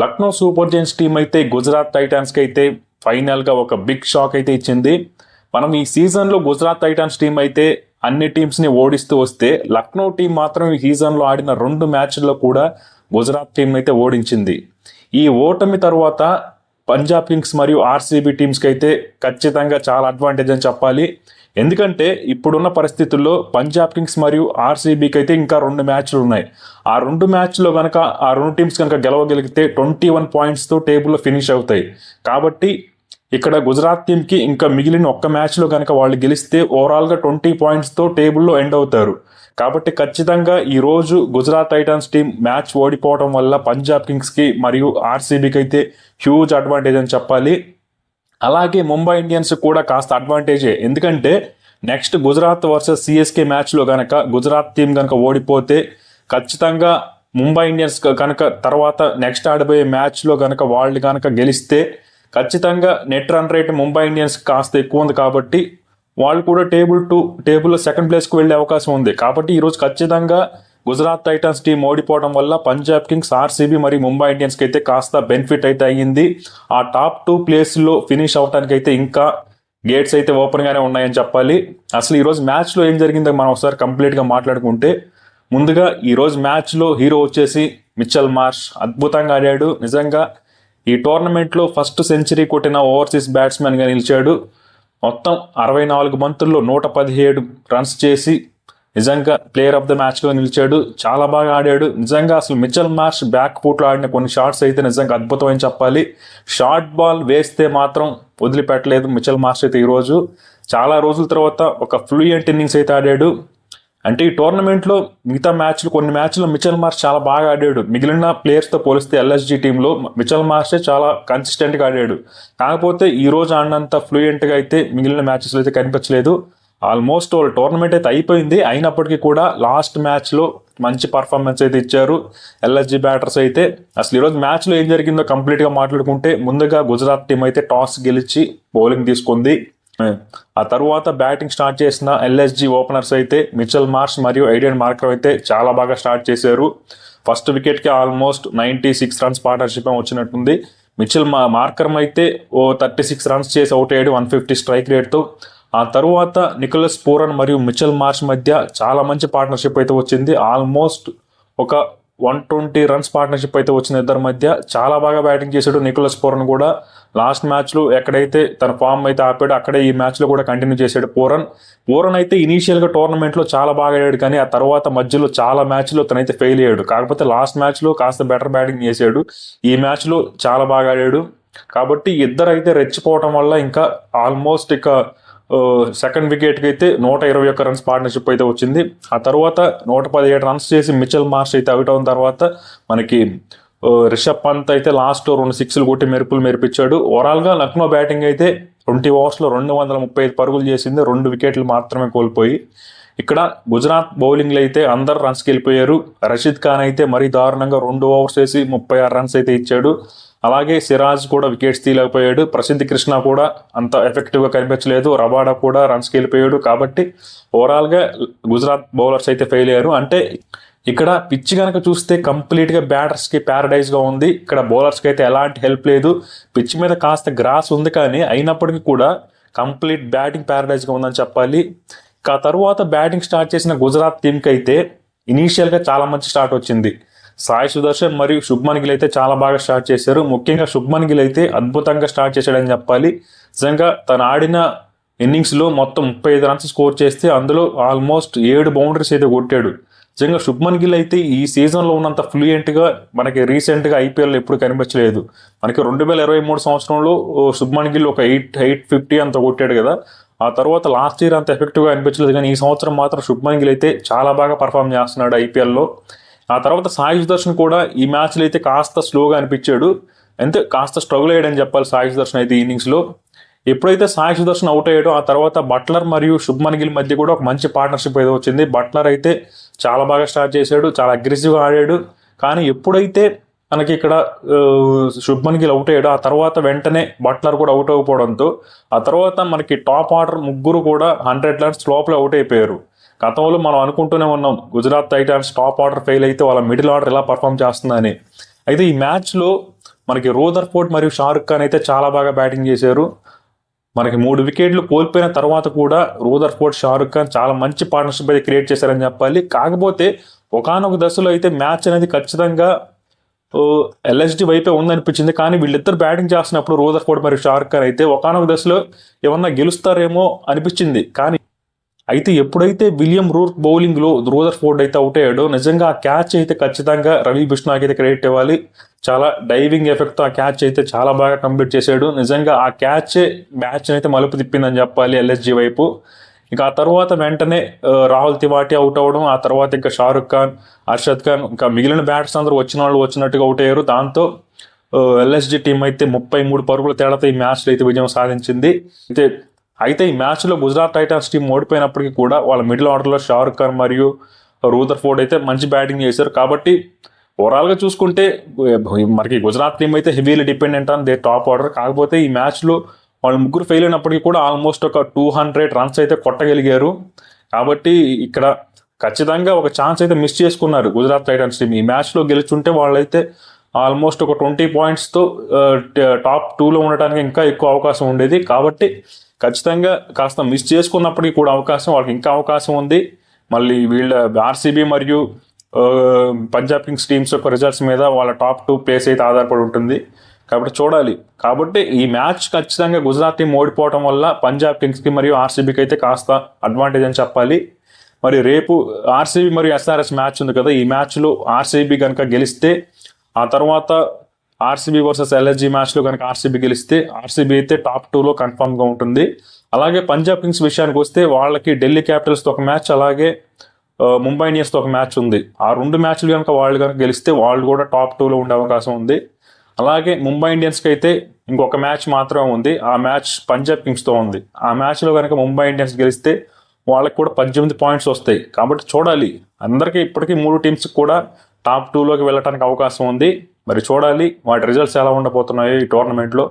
Lucknow super Jains team అయితే గుజరాత్ టైటాన్స్కి అయితే ఫైనల్గా ఒక బిగ్ షాక్ అయితే ఇచ్చింది. మనం ఈ సీజన్లో గుజరాత్ టైటాన్స్ టీం అయితే అన్ని టీమ్స్ని ఓడిస్తూ వస్తే లక్నో టీం మాత్రం ఈ సీజన్లో ఆడిన రెండు మ్యాచ్ల్లో కూడా గుజరాత్ టీం అయితే ఓడించింది. ఈ ఓటమి తర్వాత పంజాబ్ కింగ్స్ మరియు ఆర్సీబీ టీమ్స్కి అయితే ఖచ్చితంగా చాలా అడ్వాంటేజ్ అని చెప్పాలి. ఎందుకంటే ఇప్పుడున్న పరిస్థితుల్లో పంజాబ్ కింగ్స్ మరియు ఆర్సీబీకి అయితే ఇంకా రెండు మ్యాచ్లు ఉన్నాయి. ఆ రెండు మ్యాచ్లో కనుక ఆ రెండు టీమ్స్ కనుక గెలవగలిగితే ట్వంటీ వన్ పాయింట్స్తో టేబుల్లో ఫినిష్ అవుతాయి. కాబట్టి ఇక్కడ గుజరాత్ టీంకి ఇంకా మిగిలిన ఒక్క మ్యాచ్లో కనుక వాళ్ళు గెలిస్తే ఓవరాల్గా ట్వంటీ పాయింట్స్తో టేబుల్లో ఎండ్ అవుతారు. కాబట్టి ఖచ్చితంగా ఈరోజు గుజరాత్ టైటాన్స్ టీం మ్యాచ్ ఓడిపోవడం వల్ల పంజాబ్ కింగ్స్కి మరియు ఆర్సీబీకి అయితే హ్యూజ్ అడ్వాంటేజ్ అని చెప్పాలి. అలాగే ముంబై ఇండియన్స్ కూడా కాస్త అడ్వాంటేజే ఎందుకంటే నెక్స్ట్ గుజరాత్ వర్సెస్ సిఎస్కే మ్యాచ్లో కనుక గుజరాత్ టీం కనుక ఓడిపోతే ఖచ్చితంగా ముంబై ఇండియన్స్ కనుక తర్వాత నెక్స్ట్ ఆడబోయే మ్యాచ్లో కనుక వాళ్ళు కనుక గెలిస్తే ఖచ్చితంగా net run rate Mumbai Indians కాస్త ఎక్కువ ఉంది కాబట్టి వాళ్ళు కూడా టేబుల్ టు టేబుల్లో సెకండ్ ప్లేస్కి వెళ్ళే అవకాశం ఉంది. కాబట్టి ఈరోజు ఖచ్చితంగా గుజరాత్ టైటన్స్ టీం ఓడిపోవడం వల్ల పంజాబ్ కింగ్స్ ఆర్సీబీ మరియు ముంబై ఇండియన్స్కి అయితే కాస్త బెనిఫిట్ అయితే అయ్యింది. ఆ టాప్ టూ ప్లేస్లో ఫినిష్ అవడానికి అయితే ఇంకా గేట్స్ అయితే ఓపెన్గానే ఉన్నాయని చెప్పాలి. అసలు ఈరోజు మ్యాచ్లో ఏం జరిగిందో మనం ఒకసారి కంప్లీట్గా మాట్లాడుకుంటే ముందుగా ఈరోజు మ్యాచ్లో హీరో వచ్చేసి మిచ్చల్ మార్ష్ అద్భుతంగా ఆడాడు. నిజంగా ఈ టోర్నమెంట్లో ఫస్ట్ సెంచరీ కొట్టిన ఓవర్సీస్ బ్యాట్స్మెన్గా నిలిచాడు. మొత్తం అరవై నాలుగు బంతుల్లో నూట పదిహేడు రన్స్ చేసి నిజంగా ప్లేయర్ ఆఫ్ ద మ్యాచ్గా నిలిచాడు చాలా బాగా ఆడాడు. నిజంగా అసలు మిచల్ మార్ష్ బ్యాక్ పూట్లో ఆడిన కొన్ని షాట్స్ అయితే నిజంగా అద్భుతమని చెప్పాలి. షార్ట్ బాల్ వేస్తే మాత్రం వదిలిపెట్టలేదు మిచల్ మార్ష్ అయితే ఈరోజు. చాలా రోజుల తర్వాత ఒక ఫ్లూయెంట్ ఇన్నింగ్స్ అయితే ఆడాడు. అంటే ఈ టోర్నమెంట్లో మిగతా మ్యాచ్లు కొన్ని మ్యాచ్లో మిచల్ మార్ష్ చాలా బాగా ఆడాడు. మిగిలిన ప్లేయర్స్తో పోలిస్తే ఎల్ఎస్జీ టీంలో మిచల్ మార్షే చాలా కన్సిస్టెంట్గా ఆడాడు. కాకపోతే ఈ రోజు ఆడినంత ఫ్లూయెంట్గా అయితే మిగిలిన మ్యాచెస్లో అయితే కనిపించలేదు. ఆల్మోస్ట్ వాళ్ళ టోర్నమెంట్ అయితే అయిపోయింది. అయినప్పటికీ కూడా లాస్ట్ మ్యాచ్లో మంచి పర్ఫార్మెన్స్ అయితే ఇచ్చారు. ఎల్ఎస్జీ బ్యాటర్స్ అయితే అసలు ఈరోజు మ్యాచ్లో ఏం జరిగిందో కంప్లీట్గా మాట్లాడుకుంటే ముందుగా గుజరాత్ టీం అయితే టాస్ గెలిచి బౌలింగ్ తీసుకుంది. ఆ తర్వాత బ్యాటింగ్ స్టార్ట్ చేసిన ఎల్ఎస్జి ఓపెనర్స్ అయితే మిచల్ మార్ష్ మరియు ఐడియన్ మార్కర్ అయితే చాలా బాగా స్టార్ట్ చేశారు. First వికెట్కి almost ninety six runs partnership వచ్చినట్టుంది. మిచిల్ మా మార్కర్ అయితే ఓ థర్టీ సిక్స్ రన్స్ చేసి అవుట్ అయ్యాడు. వన్ ఫిఫ్టీ స్ట్రైక్ రేట్తో. ఆ తరువాత నికోలస్ పూరన్ మరియు మిచెల్ మార్చ్ మధ్య చాలా మంచి పార్ట్నర్షిప్ అయితే వచ్చింది. ఆల్మోస్ట్ ఒక వన్ ట్వంటీ రన్స్ పార్ట్నర్షిప్ అయితే వచ్చిన ఇద్దరి మధ్య చాలా బాగా బ్యాటింగ్ చేశాడు నికోలస్ పూరన్ కూడా. లాస్ట్ మ్యాచ్లో ఎక్కడైతే తన ఫామ్ అయితే ఆపాడు అక్కడే ఈ మ్యాచ్లో కూడా కంటిన్యూ చేశాడు పూరన్. పూరన్ అయితే ఇనీషియల్గా టోర్నమెంట్లో చాలా బాగా ఆడాడు కానీ ఆ తర్వాత మధ్యలో చాలా మ్యాచ్లో తనైతే ఫెయిల్ అయ్యాడు. కాకపోతే లాస్ట్ మ్యాచ్లో కాస్త బెటర్ బ్యాటింగ్ చేశాడు. ఈ మ్యాచ్లో చాలా బాగా ఆడాడు. కాబట్టి ఇద్దరైతే రెచ్చిపోవడం రెచ్చిపోవటం వల్ల ఇంకా ఆల్మోస్ట్ ఇక సెకండ్ వికెట్కి అయితే నూట ఇరవై ఒక్క రన్స్ పార్ట్నర్షిప్ అయితే వచ్చింది. ఆ తర్వాత నూట పదిహేడు రన్స్ చేసి మిచల్ మార్చ్ అయితే అవుట్ అయిన తర్వాత మనకి రిషబ్ పంత్ అయితే లాస్ట్ రెండు సిక్స్లు కొట్టి మెరుపులు మెరిపించాడు. ఓవరాల్గా లక్నో బ్యాటింగ్ అయితే ట్వంటీ ఓవర్స్లో రెండు వందల ముప్పై ఐదు పరుగులు చేసింది. రెండు వికెట్లు మాత్రమే కోల్పోయి ఇక్కడ గుజరాత్ బౌలింగ్లో అయితే అందరు రన్స్కి వెళ్ళిపోయారు. రషీద్ ఖాన్ అయితే మరీ దారుణంగా రెండు ఓవర్స్ వేసి ముప్పై ఆరు రన్స్ అయితే ఇచ్చాడు. అలాగే సిరాజ్ కూడా వికెట్స్ తీయలేకపోయాడు. ప్రసిద్ధి కృష్ణ కూడా అంత ఎఫెక్టివ్గా కనిపించలేదు. రబాడా కూడా రన్స్కి వెళ్ళిపోయాడు. కాబట్టి ఓవరాల్గా గుజరాత్ బౌలర్స్ అయితే ఫెయిల్ అయ్యారు. అంటే ఇక్కడ పిచ్ కనుక చూస్తే కంప్లీట్గా బ్యాటర్స్కి ప్యారడైజ్గా ఉంది. ఇక్కడ బౌలర్స్కి అయితే ఎలాంటి హెల్ప్ లేదు. పిచ్ మీద కాస్త గ్రాస్ ఉంది కానీ అయినప్పటికీ కూడా కంప్లీట్ బ్యాటింగ్ ప్యారడైజ్గా ఉందని చెప్పాలి. ఆ తరువాత బ్యాటింగ్ స్టార్ట్ చేసిన గుజరాత్ టీంకి అయితే ఇనీషియల్గా చాలా మంచి స్టార్ట్ వచ్చింది. సాయి సుదర్శన్ మరియు శుభ్మన్ గిల్ అయితే చాలా బాగా స్టార్ట్ చేశారు. ముఖ్యంగా శుభ్మన్ గిల్ అయితే అద్భుతంగా స్టార్ట్ చేశాడని చెప్పాలి. నిజంగా తను ఆడిన ఇన్నింగ్స్లో మొత్తం ముప్పై ఐదు రన్స్ స్కోర్ చేస్తే అందులో ఆల్మోస్ట్ ఏడు బౌండరీస్ అయితే కొట్టాడు. నిజంగా శుభ్మన్ గిల్ అయితే ఈ సీజన్లో ఉన్నంత ఫ్లూయెంట్గా మనకి రీసెంట్గా ఐపీఎల్ ఎప్పుడు కనిపించలేదు. మనకి రెండు వేల ఇరవై మూడు సంవత్సరంలో శుభ్మన్ గిల్ ఒక ఎయిట్ ఎయిట్ ఫిఫ్టీ అంత కొట్టాడు కదా. ఆ తర్వాత లాస్ట్ ఇయర్ అంత ఎఫెక్టివ్గా అనిపించలేదు కానీ ఈ సంవత్సరం మాత్రం శుభ్మన్ గిల్ అయితే చాలా బాగా పర్ఫామ్ చేస్తున్నాడు ఐపీఎల్లో ఆ తర్వాత సాయి సుదర్శన్ కూడా ఈ మ్యాచ్లో అయితే కాస్త స్లోగా అనిపించాడు. అంతే కాస్త స్ట్రగుల్ అయ్యాడని చెప్పాలి సాయి సుదర్శన్ అయితే ఇన్నింగ్స్లో ఎప్పుడైతే సాయి సుదర్శన్ అవుట్ అయ్యాడో ఆ తర్వాత బట్లర్ మరియు శుభ్మన్ గిల్ మధ్య కూడా ఒక మంచి పార్ట్నర్షిప్ అయితే వచ్చింది. బట్లర్ అయితే చాలా బాగా స్టార్ట్ చేశాడు చాలా అగ్రెసివ్గా ఆడాడు. కానీ ఎప్పుడైతే మనకి ఇక్కడ ఆ, శుభ్మన్ గిల్ అవుట్ అయ్యాడు ఆ తర్వాత వెంటనే బట్లర్ కూడా అవుట్ అవ్వకపోవడంతో ఆ తర్వాత మనకి టాప్ ఆర్డర్ ముగ్గురు కూడా హండ్రెడ్ రన్స్ లోపల అవుట్ అయిపోయారు. గతంలో మనం అనుకుంటూనే ఉన్నాం Gujarat Titans top order fail అయితే వాళ్ళ మిడిల్ ఆర్డర్ ఎలా పర్ఫామ్ చేస్తుందని. అయితే ఈ మ్యాచ్లో మనకి రోదర్ ఫోర్ట్ మరియు షారుఖ్ ఖాన్ అయితే చాలా బాగా బ్యాటింగ్ చేశారు. మనకి మూడు వికెట్లు కోల్పోయిన తర్వాత కూడా రూదర్ ఫోర్ట్ షారుఖ్ ఖాన్ చాలా మంచి పార్ట్నర్షిప్ అయితే క్రియేట్ చేశారని చెప్పాలి. కాకపోతే ఒకానొక దశలో అయితే మ్యాచ్ అనేది ఖచ్చితంగా ఎల్ఎస్డి వైపే ఉందనిపించింది కానీ వీళ్ళిద్దరు బ్యాటింగ్ చేస్తున్నప్పుడు రోజర్ ఫోర్డ్ మరియు షార్కర్ అయితే ఒకనొక దశలో ఏమన్నా గెలుస్తారేమో అనిపించింది. కానీ అయితే ఎప్పుడైతే విలియం రూర్క్ బౌలింగ్లో రోజర్ ఫోర్డ్ అయితే అవుట్ అయ్యాడో నిజంగా ఆ క్యాచ్ అయితే ఖచ్చితంగా రవి బిష్నాకి అయితే క్రెడిట్ ఇవ్వాలి. చాలా డైవింగ్ ఎఫెక్ట్తో ఆ క్యాచ్ అయితే చాలా బాగా కంప్లీట్ చేశాడు. నిజంగా ఆ క్యాచ్ మ్యాచ్ అయితే మలుపు తిప్పిందని చెప్పాలి ఎల్ఎస్జి వైపు. ఇక ఆ తర్వాత వెంటనే రాహుల్ తివాటి అవుట్ అవ్వడం ఆ తర్వాత ఇంకా షారుఖ్ ఖాన్ అర్షద్ ఖాన్ ఇంకా మిగిలిన బ్యాట్స్ అందరూ వచ్చిన వాళ్ళు వచ్చినట్టుగా అవుట్ అయ్యారు. దాంతో ఎల్ఎస్జి టీం అయితే ముప్పై మూడు పరుగుల తేడాతో ఈ మ్యాచ్లో అయితే విజయం సాధించింది. అయితే అయితే ఈ మ్యాచ్లో గుజరాత్ టైటాన్స్ టీం ఓడిపోయినప్పటికీ కూడా వాళ్ళ మిడిల్ ఆర్డర్లో షారుఖ్ ఖాన్ మరియు రూదర్ ఫోర్డ్ అయితే మంచి బ్యాటింగ్ చేశారు. కాబట్టి ఓవరాల్గా చూసుకుంటే మనకి గుజరాత్ టీం అయితే heavily dependent on the top order కాకపోతే ఈ మ్యాచ్లో వాళ్ళు ముగ్గురు ఫెయిల్ అయినప్పటికీ కూడా ఆల్మోస్ట్ ఒక టూ హండ్రెడ్ రన్స్ అయితే కొట్టగలిగారు. కాబట్టి ఇక్కడ ఖచ్చితంగా ఒక ఛాన్స్ అయితే మిస్ చేసుకున్నారు గుజరాత్ టైటన్స్ టీం ఈ మ్యాచ్లో గెలుచుంటే వాళ్ళైతే ఆల్మోస్ట్ ఒక ట్వంటీ పాయింట్స్తో టాప్ టూలో ఉండటానికి ఇంకా ఎక్కువ అవకాశం ఉండేది. కాబట్టి ఖచ్చితంగా కాస్త మిస్ చేసుకున్నప్పటికీ కూడా అవకాశం వాళ్ళకి ఇంకా అవకాశం ఉంది. మళ్ళీ వీళ్ళ ఆర్సీబీ మరియు పంజాబ్ కింగ్స్ టీమ్స్ యొక్క రిజల్ట్స్ మీద వాళ్ళ టాప్ టూ ప్లేస్ అయితే ఆధారపడి ఉంటుంది. కాబట్టి చూడాలి. కాబట్టి ఈ మ్యాచ్ ఖచ్చితంగా గుజరాత్ టీం ఓడిపోవడం వల్ల పంజాబ్ కింగ్స్కి మరియు ఆర్సీబీకి అయితే కాస్త అడ్వాంటేజ్ అని చెప్పాలి. మరి రేపు ఆర్సీబీ మరియు ఎస్ఆర్ఎస్ మ్యాచ్ ఉంది కదా ఈ మ్యాచ్లో ఆర్సీబీ కనుక గెలిస్తే ఆ తర్వాత ఆర్సీబీ వర్సెస్ ఎల్ఎస్జీ మ్యాచ్లో కనుక ఆర్సీబీ గెలిస్తే ఆర్సీబీ అయితే టాప్ టూలో కన్ఫామ్గా ఉంటుంది. అలాగే పంజాబ్ కింగ్స్ విషయానికి వస్తే వాళ్ళకి ఢిల్లీ క్యాపిటల్స్తో ఒక మ్యాచ్ అలాగే ముంబై ఇండియన్స్తో ఒక మ్యాచ్ ఉంది. ఆ రెండు మ్యాచ్లు కనుక వాళ్ళు కనుక గెలిస్తే వాళ్ళు కూడా టాప్ టూలో ఉండే అవకాశం ఉంది. అలాగే ముంబై ఇండియన్స్కి అయితే ఇంకొక మ్యాచ్ మాత్రమే ఉంది. ఆ మ్యాచ్ పంజాబ్ కింగ్స్తో ఉంది. ఆ మ్యాచ్లో కనుక ముంబై ఇండియన్స్ గెలిస్తే వాళ్ళకి కూడా పద్దెనిమిది పాయింట్స్ వస్తాయి. కాబట్టి చూడాలి. అందరికీ ఇప్పటికీ మూడు టీమ్స్ కూడా టాప్ టూలోకి వెళ్ళడానికి అవకాశం ఉంది. మరి చూడాలి వాటి రిజల్ట్స్ ఎలా ఉండబోతున్నాయో ఈ టోర్నమెంట్లో.